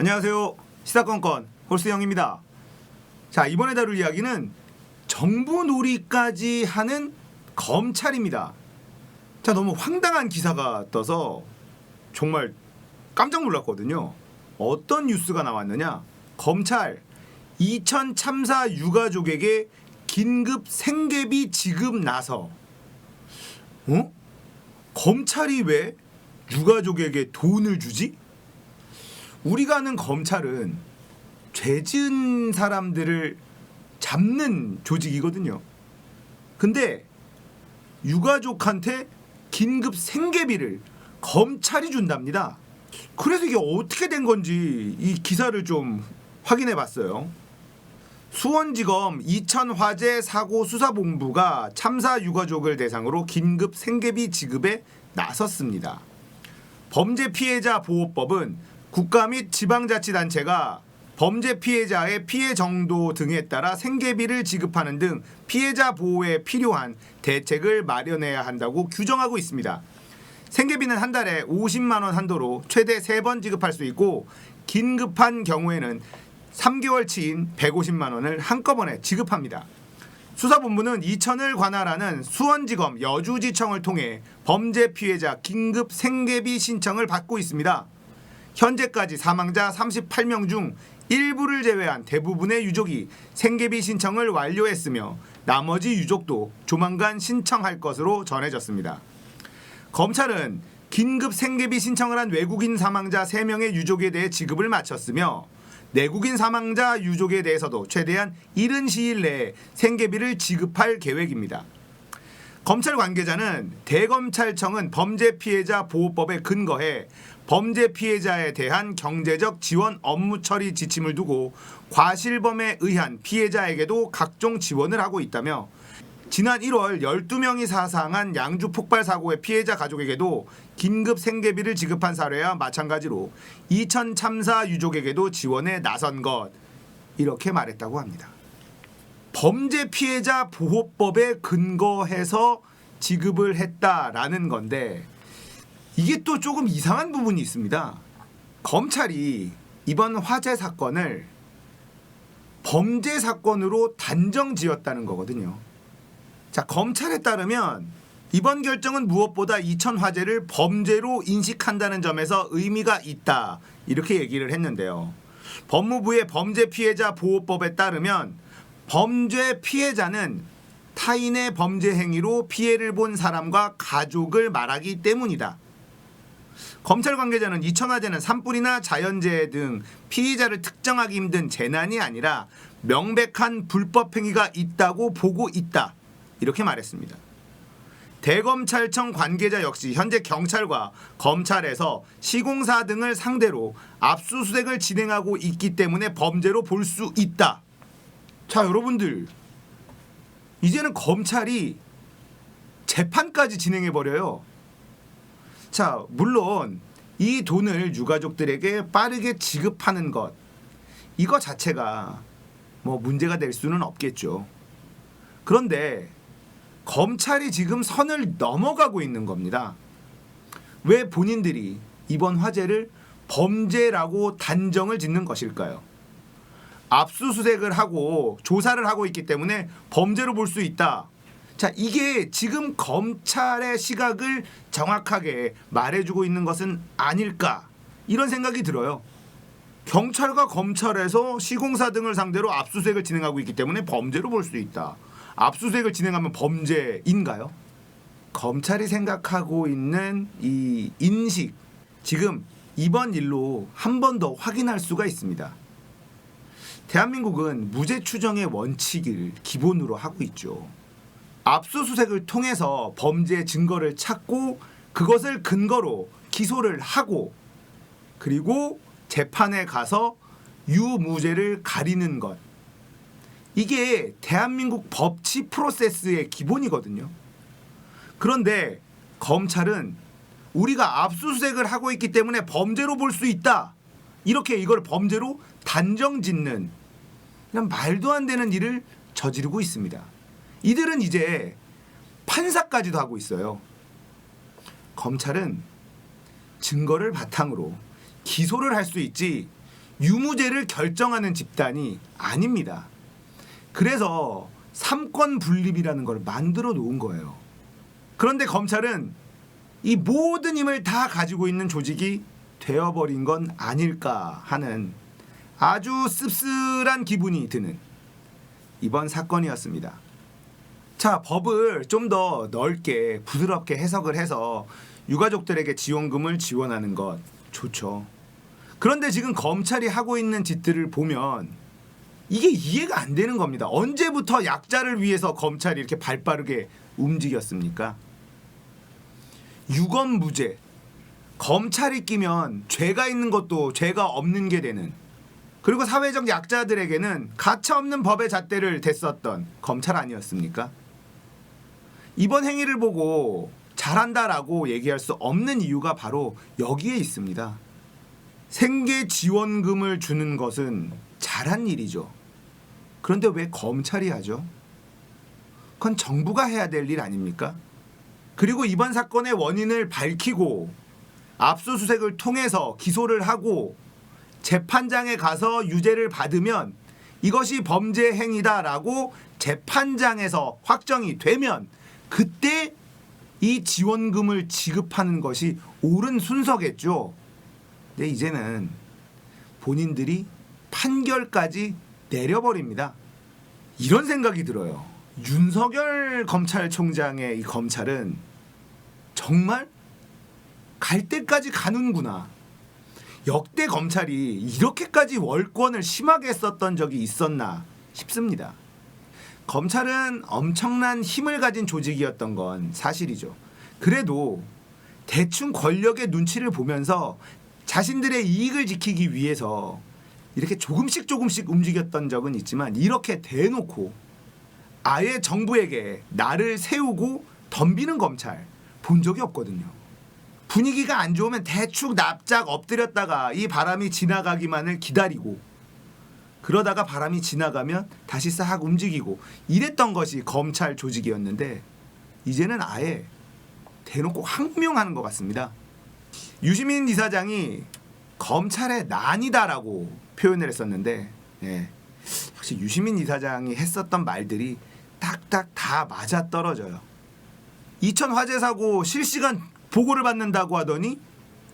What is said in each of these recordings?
안녕하세요. 시사건건 홀스영입니다. 자 이번에 다룰 이야기는 정부 놀이까지 하는 검찰입니다. 자 너무 황당한 기사가 떠서 정말 깜짝 놀랐거든요. 어떤 뉴스가 나왔느냐? 검찰 2000 참사 유가족에게 긴급 생계비 지급 나서. 어? 검찰이 왜 유가족에게 돈을 주지? 우리가 아는 검찰은 죄 지은 사람들을 잡는 조직이거든요. 근데 유가족한테 긴급 생계비를 검찰이 준답니다. 그래서 이게 어떻게 된 건지 이 기사를 좀 확인해 봤어요. 수원지검 이천 화재 사고 수사본부가 참사 유가족을 대상으로 긴급 생계비 지급에 나섰습니다. 범죄 피해자 보호법은 국가 및 지방자치단체가 범죄 피해자의 피해 정도 등에 따라 생계비를 지급하는 등 피해자 보호에 필요한 대책을 마련해야 한다고 규정하고 있습니다. 생계비는 한 달에 50만 원 한도로 최대 3번 지급할 수 있고 긴급한 경우에는 3개월치인 150만 원을 한꺼번에 지급합니다. 수사본부는 이천을 관할하는 수원지검 여주지청을 통해 범죄 피해자 긴급 생계비 신청을 받고 있습니다. 현재까지 사망자 38명 중 일부를 제외한 대부분의 유족이 생계비 신청을 완료했으며 나머지 유족도 조만간 신청할 것으로 전해졌습니다. 검찰은 긴급 생계비 신청을 한 외국인 사망자 3명의 유족에 대해 지급을 마쳤으며 내국인 사망자 유족에 대해서도 최대한 이른 시일 내에 생계비를 지급할 계획입니다. 검찰 관계자는 대검찰청은 범죄 피해자 보호법에 근거해 범죄 피해자에 대한 경제적 지원 업무 처리 지침을 두고 과실범에 의한 피해자에게도 각종 지원을 하고 있다며 지난 1월 12명이 사상한 양주 폭발 사고의 피해자 가족에게도 긴급 생계비를 지급한 사례와 마찬가지로 2000 참사 유족에게도 지원에 나선 것 이렇게 말했다고 합니다. 범죄 피해자 보호법에 근거해서 지급을 했다라는 건데 이게 또 조금 이상한 부분이 있습니다. 검찰이 이번 화재 사건을 범죄 사건으로 단정 지었다는 거거든요. 자, 검찰에 따르면 이번 결정은 무엇보다 이천 화재를 범죄로 인식한다는 점에서 의미가 있다. 이렇게 얘기를 했는데요. 법무부의 범죄 피해자 보호법에 따르면 범죄 피해자는 타인의 범죄 행위로 피해를 본 사람과 가족을 말하기 때문이다. 검찰 관계자는 이천화재는 산불이나 자연재해 등 피의자를 특정하기 힘든 재난이 아니라 명백한 불법 행위가 있다고 보고 있다. 이렇게 말했습니다. 대검찰청 관계자 역시 현재 경찰과 검찰에서 시공사 등을 상대로 압수수색을 진행하고 있기 때문에 범죄로 볼 수 있다. 자, 여러분들. 이제는 검찰이 재판까지 진행해 버려요. 자, 물론 이 돈을 유가족들에게 빠르게 지급하는 것 이거 자체가 뭐 문제가 될 수는 없겠죠. 그런데 검찰이 지금 선을 넘어가고 있는 겁니다. 왜 본인들이 이번 화재를 범죄라고 단정을 짓는 것일까요? 압수수색을 하고 조사를 하고 있기 때문에 범죄로 볼 수 있다. 자, 이게 지금 검찰의 시각을 정확하게 말해주고 있는 것은 아닐까 이런 생각이 들어요. 경찰과 검찰에서 시공사 등을 상대로 압수수색을 진행하고 있기 때문에 범죄로 볼 수 있다. 압수수색을 진행하면 범죄인가요? 검찰이 생각하고 있는 이 인식 지금 이번 일로 한 번 더 확인할 수가 있습니다. 대한민국은 무죄 추정의 원칙을 기본으로 하고 있죠. 압수수색을 통해서 범죄 증거를 찾고 그것을 근거로 기소를 하고 그리고 재판에 가서 유무죄를 가리는 것. 이게 대한민국 법치 프로세스의 기본이거든요. 그런데 검찰은 우리가 압수수색을 하고 있기 때문에 범죄로 볼 수 있다. 이렇게 이걸 범죄로 단정 짓는 그냥 말도 안 되는 일을 저지르고 있습니다. 이들은 이제 판사까지도 하고 있어요. 검찰은 증거를 바탕으로 기소를 할 수 있지 유무죄를 결정하는 집단이 아닙니다. 그래서 삼권 분립이라는 걸 만들어 놓은 거예요. 그런데 검찰은 이 모든 힘을 다 가지고 있는 조직이 되어버린 건 아닐까 하는 아주 씁쓸한 기분이 드는 이번 사건이었습니다. 자, 법을 좀 더 넓게 부드럽게 해석을 해서 유가족들에게 지원금을 지원하는 것 좋죠. 그런데 지금 검찰이 하고 있는 짓들을 보면 이게 이해가 안 되는 겁니다. 언제부터 약자를 위해서 검찰이 이렇게 발 빠르게 움직였습니까? 유검 무죄. 검찰이 끼면 죄가 있는 것도 죄가 없는 게 되는 그리고 사회적 약자들에게는 가차 없는 법의 잣대를 댔었던 검찰 아니었습니까? 이번 행위를 보고 잘한다라고 얘기할 수 없는 이유가 바로 여기에 있습니다. 생계 지원금을 주는 것은 잘한 일이죠. 그런데 왜 검찰이 하죠? 그건 정부가 해야 될 일 아닙니까? 그리고 이번 사건의 원인을 밝히고 압수수색을 통해서 기소를 하고 재판장에 가서 유죄를 받으면 이것이 범죄 행위다라고 재판장에서 확정이 되면 그때 이 지원금을 지급하는 것이 옳은 순서겠죠. 근데 이제는 본인들이 판결까지 내려버립니다. 이런 생각이 들어요. 윤석열 검찰총장의 이 검찰은 정말 갈 때까지 가는구나. 역대 검찰이 이렇게까지 월권을 심하게 썼던 적이 있었나 싶습니다. 검찰은 엄청난 힘을 가진 조직이었던 건 사실이죠. 그래도 대충 권력의 눈치를 보면서 자신들의 이익을 지키기 위해서 이렇게 조금씩 조금씩 움직였던 적은 있지만 이렇게 대놓고 아예 정부에게 나를 세우고 덤비는 검찰 본 적이 없거든요. 분위기가 안 좋으면 대충 납작 엎드렸다가 이 바람이 지나가기만을 기다리고 그러다가 바람이 지나가면 다시 싹 움직이고 이랬던 것이 검찰 조직이었는데 이제는 아예 대놓고 항명하는 것 같습니다. 유시민 이사장이 검찰의 난이다라고 표현을 했었는데 예. 역시 유시민 이사장이 했었던 말들이 딱딱 다 맞아 떨어져요. 이천 화재 사고 실시간 보고를 받는다고 하더니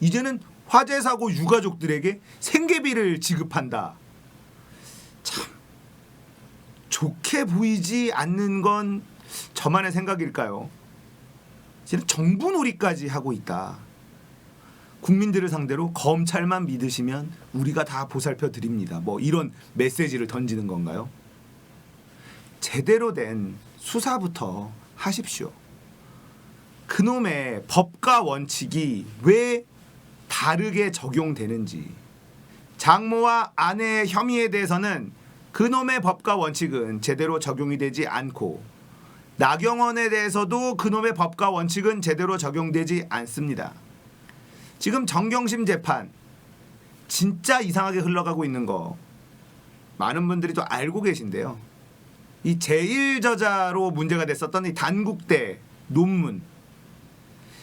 이제는 화재 사고 유가족들에게 생계비를 지급한다. 참 좋게 보이지 않는 건 저만의 생각일까요? 이제는 정부 놀이까지 하고 있다. 국민들을 상대로 검찰만 믿으시면 우리가 다 보살펴 드립니다. 뭐 이런 메시지를 던지는 건가요? 제대로 된 수사부터 하십시오. 그놈의 법과 원칙이 왜 다르게 적용되는지 장모와 아내의 혐의에 대해서는 그놈의 법과 원칙은 제대로 적용이 되지 않고 나경원에 대해서도 그놈의 법과 원칙은 제대로 적용되지 않습니다. 지금 정경심 재판 진짜 이상하게 흘러가고 있는 거 많은 분들이 또 알고 계신데요. 이 제1저자로 문제가 됐었던 이 단국대 논문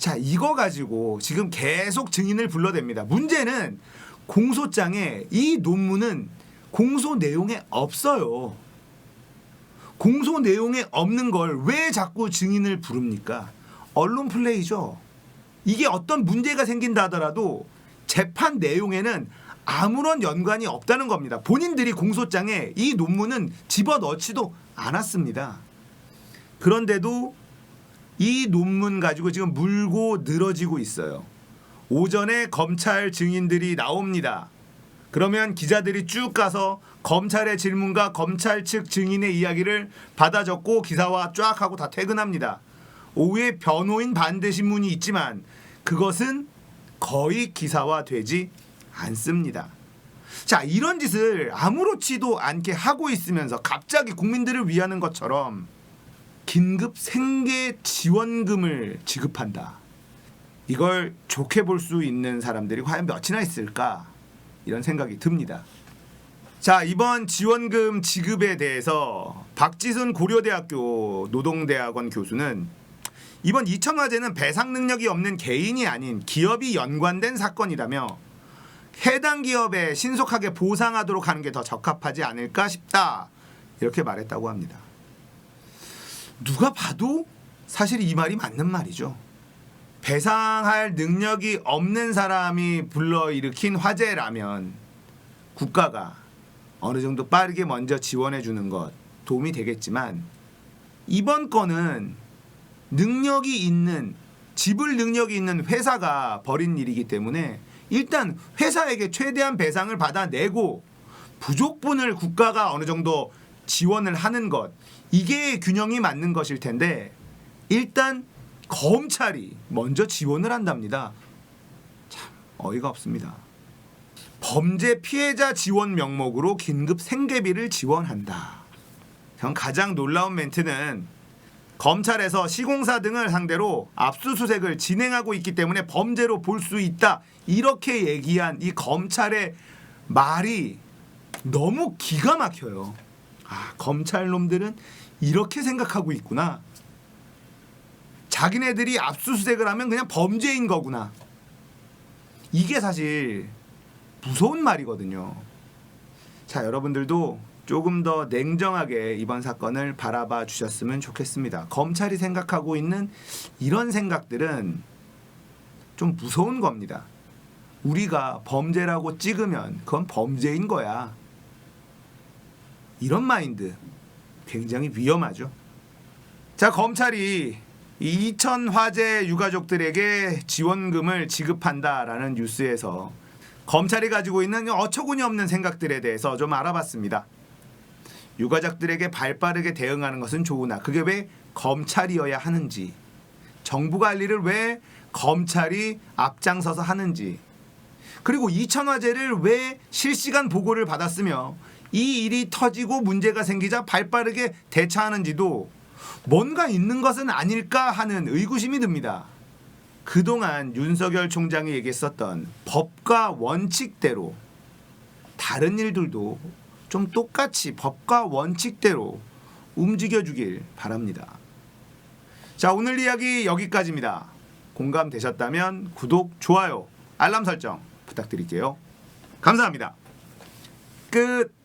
자, 이거 가지고 지금 계속 증인을 불러댑니다. 문제는 공소장에 이 논문은 공소 내용에 없어요. 공소 내용에 없는 걸 왜 자꾸 증인을 부릅니까? 언론 플레이죠. 이게 어떤 문제가 생긴다 하더라도 재판 내용에는 아무런 연관이 없다는 겁니다. 본인들이 공소장에 이 논문은 집어넣지도 않았습니다. 그런데도 이 논문 가지고 지금 물고 늘어지고 있어요. 오전에 검찰 증인들이 나옵니다. 그러면 기자들이 쭉 가서 검찰의 질문과 검찰 측 증인의 이야기를 받아 적고 기사화 쫙 하고 다 퇴근합니다. 오후에 변호인 반대 신문이 있지만 그것은 거의 기사화 되지 않습니다. 자, 이런 짓을 아무렇지도 않게 하고 있으면서 갑자기 국민들을 위하는 것처럼 긴급 생계 지원금을 지급한다. 이걸 좋게 볼 수 있는 사람들이 과연 몇이나 있을까? 이런 생각이 듭니다. 자, 이번 지원금 지급에 대해서 박지순 고려대학교 노동대학원 교수는 이번 이천 화재는 배상 능력이 없는 개인이 아닌 기업이 연관된 사건이라며 해당 기업에 신속하게 보상하도록 하는 게 더 적합하지 않을까 싶다. 이렇게 말했다고 합니다. 누가 봐도 사실 이 말이 맞는 말이죠. 배상할 능력이 없는 사람이 불러일으킨 화재라면 국가가 어느 정도 빠르게 먼저 지원해 주는 것 도움이 되겠지만 이번 건은 능력이 있는 지불 능력이 있는 회사가 벌인 일이기 때문에 일단 회사에게 최대한 배상을 받아내고 부족분을 국가가 어느 정도 지원을 하는 것 이게 균형이 맞는 것일 텐데 일단 검찰이 먼저 지원을 한답니다. 참 어이가 없습니다. 범죄 피해자 지원 명목으로 긴급 생계비를 지원한다. 전 가장 놀라운 멘트는 검찰에서 시공사 등을 상대로 압수수색을 진행하고 있기 때문에 범죄로 볼 수 있다. 이렇게 얘기한 이 검찰의 말이 너무 기가 막혀요. 아, 검찰 놈들은 이렇게 생각하고 있구나. 자기네들이 압수수색을 하면 그냥 범죄인 거구나. 이게 사실 무서운 말이거든요. 자, 여러분들도 조금 더 냉정하게 이번 사건을 바라봐 주셨으면 좋겠습니다. 검찰이 생각하고 있는 이런 생각들은 좀 무서운 겁니다. 우리가 범죄라고 찍으면 그건 범죄인 거야. 이런 마인드 굉장히 위험하죠. 자, 검찰이 이 이천 화재 유가족들에게 지원금을 지급한다라는 뉴스에서 검찰이 가지고 있는 어처구니 없는 생각들에 대해서 좀 알아봤습니다. 유가족들에게 발빠르게 대응하는 것은 좋으나 그게 왜 검찰이어야 하는지 할 일을 왜 검찰이 앞장서서 하는지 그리고 이천 화재를 왜 실시간 보고를 받았으며 이 일이 터지고 문제가 생기자 발빠르게 대처하는지도 뭔가 있는 것은 아닐까 하는 의구심이 듭니다. 그동안 윤석열 총장이 얘기했었던 법과 원칙대로 다른 일들도 좀 똑같이 법과 원칙대로 움직여 주길 바랍니다. 자, 오늘 이야기 여기까지입니다. 공감되셨다면 구독, 좋아요, 알람 설정 부탁드릴게요. 감사합니다. 끝.